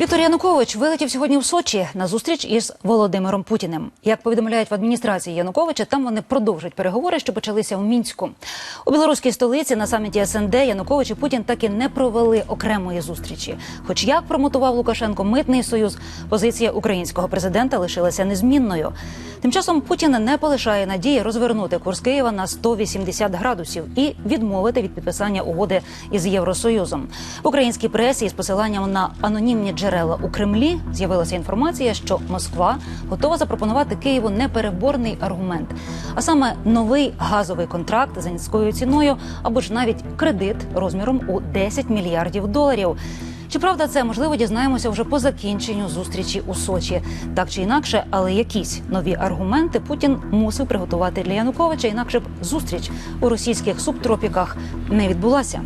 Віктор Янукович вилетів сьогодні в Сочі на зустріч із Володимиром Путіним. Як повідомляють в адміністрації Януковича, там вони продовжать переговори, що почалися у мінську. У білоруській столиці на саміті СНД Янукович і Путін так і не провели окремої зустрічі. Хоч як промотував Лукашенко митний союз, позиція українського президента лишилася незмінною. Тим часом Путін не полишає надії розвернути курс Києва на 180 градусів і відмовити від підписання угоди із Євросоюзом. В українській пресі із посиланням на анонімні джерела у Кремлі з'явилася інформація, що Москва готова запропонувати Києву непереборний аргумент, а саме новий газовий контракт за низькою ціною або ж навіть кредит розміром у 10 мільярдів доларів. Чи правда це можливо дізнаємося вже по закінченню зустрічі у Сочі? Так чи інакше, але якісь нові аргументи Путін мусив приготувати для Януковича, інакше б зустріч у російських субтропіках не відбулася.